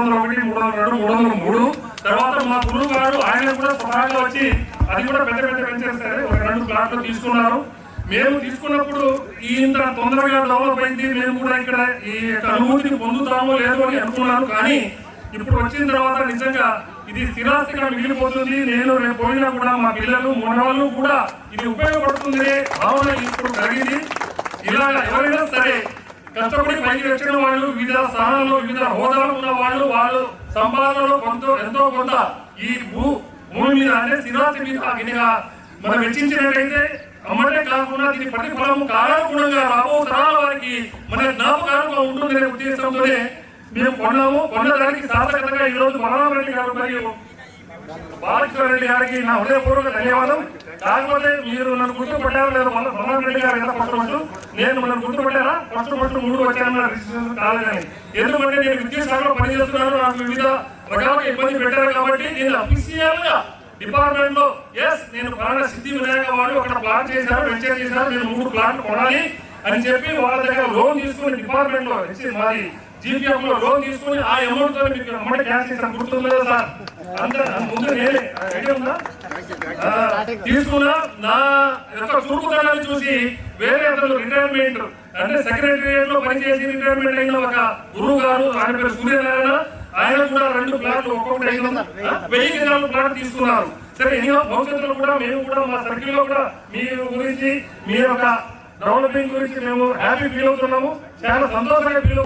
వందల ఒకటి మూడు వందల రెండు మూడు వందల మూడు. తర్వాత మా గురువు గారు ఆయన కూడా స్వతహాగా వచ్చి అది కూడా పెద్ద పెద్ద పెంచేస్తారు ఒక రెండు ప్లాట్లు తీసుకున్నారు. మేము తీసుకున్నప్పుడు ఈ ఇంత తొందరగా డెవలప్ అయింది మేము కూడా ఇక్కడ ఈ అనుభూతిని పొందుతామో లేదో అని అనుకున్నాను కానీ ఇప్పుడు వచ్చిన తర్వాత నిజంగా ఇది స్థిరాస్తిగా మిగిలిపోతుంది. నేను రేపు పోయినా కూడా మా పిల్లలు మనవాళ్ళు కూడా ఇది ఉపయోగపడుతుంది భావన ఇప్పుడు కలిగింది. ఇలాగ ఎవరైనా సరే కష్టపడి పైకి వచ్చిన వాళ్ళు వివిధ స్థానాల్లో వివిధ హోదాలు ఉన్న వాళ్ళు వాళ్ళు సంపాదనలో కొంత ఎంతో కొంత ఈ భూ భూమి మీద అంటే స్థిరాస్తి మీద గినిగా మనం వెచ్చించినట్లయితే అమ్మటే కాకుండా దీని ప్రతిఫలము కాలానుగుణంగా రాబో తరాల వారికి మన జ్ఞాపకాలుగా ఉంటుందనే ఉద్దేశంతోనే మేము కొన్నాము. కొన్నదానికి సాధకంగా ఈ రోజు రెడ్డి గారు మరియు బాలకృష్ణ రెడ్డి గారికి నా హృదయపూర్వక ధన్యవాదం. కాకపోతే మీరు నన్ను గుర్తుపట్టారా లేదా మనోహర్ రెడ్డి గారు ఎంత ఫస్ట్ నేను నన్ను గుర్తుపట్టారా? ఫస్ట్ ఫస్ట్ మూడు వచ్చాను రిజిస్ట్రేషన్ కాలేదని ఎందుకంటే నేను విద్యాశాఖలో పనిచేస్తున్నాను నాకు వివిధ రకాల ఇబ్బంది పెట్టారు కాబట్టి నేను అఫీషియల్గా డిపార్ట్మెంట్లో ఎస్ నేను ప్రాణ సిద్ధి వినాయక వాడు అక్కడ ప్లాన్ చేశారు వెంచర్ చేశారు నేను మూడు ప్లాంట్లు కొనాలి అని చెప్పి వాళ్ళ దగ్గర లోన్ తీసుకుని డిపార్ట్మెంట్లో మరి జీపీఎఫ్లో లోన్ తీసుకుని ఆ అమౌంట్తో మీకు అమౌంట్ క్యాష్ చేశాను. గుర్తుంది సార్? అందరూ ముందు నేనే ఐడియా ఉందా? తీసుకున్నా నా యొక్క చురుకుతనాన్ని చూసి వేరే అతను రిటైర్మెంట్ అంటే సెక్రటరియట్లో పనిచేసి రిటైర్మెంట్ అయిన ఒక గురువు గారు ఆయన పేరు సూర్యనారాయణ. ఆయన కూడా రెండు ప్లాట్లు ఒక్కొక్కటి ఐదు వెయ్యి గజాల ప్లాట్ తీసుకున్నారు. సరే ఎన్నో భవిష్యత్తులో కూడా మేము కూడా మా సర్కిల్లో కూడా మీ గురించి మీ యొక్క డెవలపింగ్ గురించి మేము హ్యాపీ ఫీల్ అవుతున్నాము. చాలా సంతోషంగా ఫీల్